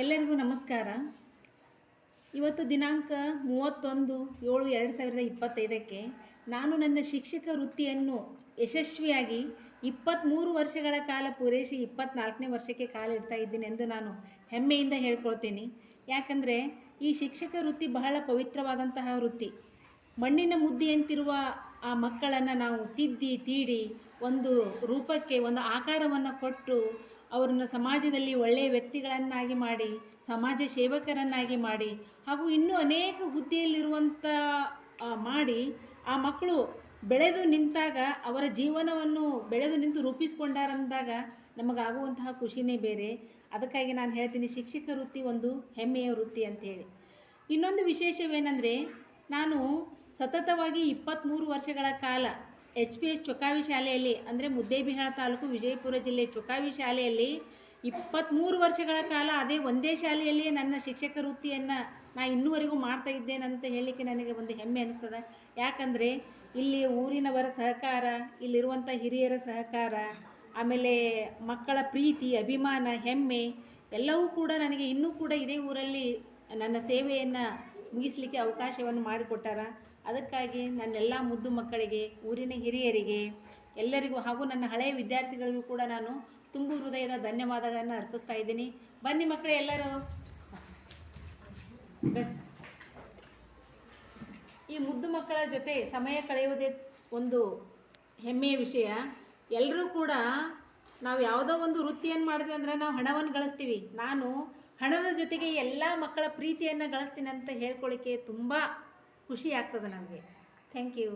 ಎಲ್ಲರಿಗೂ ನಮಸ್ಕಾರ. ಇವತ್ತು ದಿನಾಂಕ ಮೂವತ್ತೊಂದು ಏಳು ಎರಡು ಸಾವಿರದ ಇಪ್ಪತ್ತೈದಕ್ಕೆ ನಾನು ನನ್ನ ಶಿಕ್ಷಕ ವೃತ್ತಿಯನ್ನು ಯಶಸ್ವಿಯಾಗಿ ಇಪ್ಪತ್ತ್ಮೂರು ವರ್ಷಗಳ ಕಾಲ ಪೂರೈಸಿ ಇಪ್ಪತ್ತ್ನಾಲ್ಕನೇ ವರ್ಷಕ್ಕೆ ಕಾಲಿಡ್ತಾ ಇದ್ದೀನಿ ಎಂದು ನಾನು ಹೆಮ್ಮೆಯಿಂದ ಹೇಳ್ಕೊಳ್ತೀನಿ. ಯಾಕಂದರೆ ಈ ಶಿಕ್ಷಕ ವೃತ್ತಿ ಬಹಳ ಪವಿತ್ರವಾದಂತಹ ವೃತ್ತಿ. ಮಣ್ಣಿನ ಮುದ್ದೆಯಂತಿರುವ ಆ ಮಕ್ಕಳನ್ನು ನಾವು ತಿದ್ದಿ, ತೀಡಿ ಒಂದು ರೂಪಕ್ಕೆ, ಒಂದು ಆಕಾರವನ್ನು ಕೊಟ್ಟು ಅವರನ್ನು ಸಮಾಜದಲ್ಲಿ ಒಳ್ಳೆಯ ವ್ಯಕ್ತಿಗಳನ್ನಾಗಿ ಮಾಡಿ, ಸಮಾಜ ಸೇವಕರನ್ನಾಗಿ ಮಾಡಿ ಹಾಗೂ ಇನ್ನೂ ಅನೇಕ ಹುದ್ದೆಯಲ್ಲಿರುವಂಥ ಮಾಡಿ ಆ ಮಕ್ಕಳು ಬೆಳೆದು ನಿಂತಾಗ ಅವರ ಜೀವನವನ್ನು ಬೆಳೆದು ನಿಂತು ರೂಪಿಸ್ಕೊಂಡಾರಂದಾಗ ನಮಗಾಗುವಂತಹ ಖುಷಿನೇ ಬೇರೆ. ಅದಕ್ಕಾಗಿ ನಾನು ಹೇಳ್ತೀನಿ ಶಿಕ್ಷಕ ವೃತ್ತಿ ಒಂದು ಹೆಮ್ಮೆಯ ವೃತ್ತಿ ಅಂಥೇಳಿ ಇನ್ನೊಂದು ವಿಶೇಷವೇನೆಂದರೆ, ನಾನು ಸತತವಾಗಿ ಇಪ್ಪತ್ತ್ಮೂರು ವರ್ಷಗಳ ಕಾಲ ಎಚ್ ಪಿ ಎಸ್ ಚೊಕ್ಕಾವಿ ಶಾಲೆಯಲ್ಲಿ, ಅಂದರೆ ಮುದ್ದೇಬಿಹಾಳ ತಾಲೂಕು ವಿಜಯಪುರ ಜಿಲ್ಲೆ ಚೊಕ್ಕಾವಿ ಶಾಲೆಯಲ್ಲಿ ಇಪ್ಪತ್ತ್ಮೂರು ವರ್ಷಗಳ ಕಾಲ ಅದೇ ಒಂದೇ ಶಾಲೆಯಲ್ಲಿಯೇ ನನ್ನ ಶಿಕ್ಷಕ ವೃತ್ತಿಯನ್ನು ನಾ ಇನ್ನೂವರೆಗೂ ಮಾಡ್ತಾ ಇದ್ದೇನಂತ ಹೇಳಲಿಕ್ಕೆ ನನಗೆ ಒಂದು ಹೆಮ್ಮೆ ಅನಿಸ್ತದೆ. ಯಾಕಂದರೆ ಇಲ್ಲಿ ಊರಿನವರ ಸಹಕಾರ ಇಲ್ಲಿರುವಂಥ ಹಿರಿಯರ ಸಹಕಾರ, ಆಮೇಲೆ ಮಕ್ಕಳ ಪ್ರೀತಿ, ಅಭಿಮಾನ, ಹೆಮ್ಮೆ ಎಲ್ಲವೂ ಕೂಡ ನನಗೆ ಇನ್ನೂ ಕೂಡ ಇದೇ ಊರಲ್ಲಿ ನನ್ನ ಸೇವೆಯನ್ನು ಮುಗಿಸಲಿಕ್ಕೆ ಅವಕಾಶವನ್ನು ಮಾಡಿಕೊಟ್ಟಾರ ಅದಕ್ಕಾಗಿ ನನ್ನೆಲ್ಲ ಮುದ್ದು ಮಕ್ಕಳಿಗೆ, ಊರಿನ ಹಿರಿಯರಿಗೆ, ಎಲ್ಲರಿಗೂ ಹಾಗೂ ನನ್ನ ಹಳೆಯ ವಿದ್ಯಾರ್ಥಿಗಳಿಗೂ ಕೂಡ ನಾನು ತುಂಬು ಹೃದಯದ ಧನ್ಯವಾದಗಳನ್ನು ಅರ್ಪಿಸ್ತಾ ಇದ್ದೀನಿ. ಬನ್ನಿ ಮಕ್ಕಳೇ ಎಲ್ಲರೂ. ಈ ಮುದ್ದು ಮಕ್ಕಳ ಜೊತೆ ಸಮಯ ಕಳೆಯುವುದೇ ಒಂದು ಹೆಮ್ಮೆಯ ವಿಷಯ. ಎಲ್ಲರೂ ಕೂಡ ನಾವು ಯಾವುದೋ ಒಂದು ವೃತ್ತಿಯನ್ನು ಮಾಡಿದ್ವಿ ಅಂದರೆ ನಾವು ಹಣವನ್ನು ಗಳಿಸ್ತೀವಿ. ನಾನು ಹಣದ ಜೊತೆಗೆ ಎಲ್ಲ ಮಕ್ಕಳ ಪ್ರೀತಿಯನ್ನು ಗಳಿಸ್ತೀನಿ ಅಂತ ಹೇಳ್ಕೊಳ್ಳಿಕ್ಕೆ ತುಂಬ ಖುಷಿ ಆಗ್ತದೆ ನನಗೆ ಥ್ಯಾಂಕ್ ಯು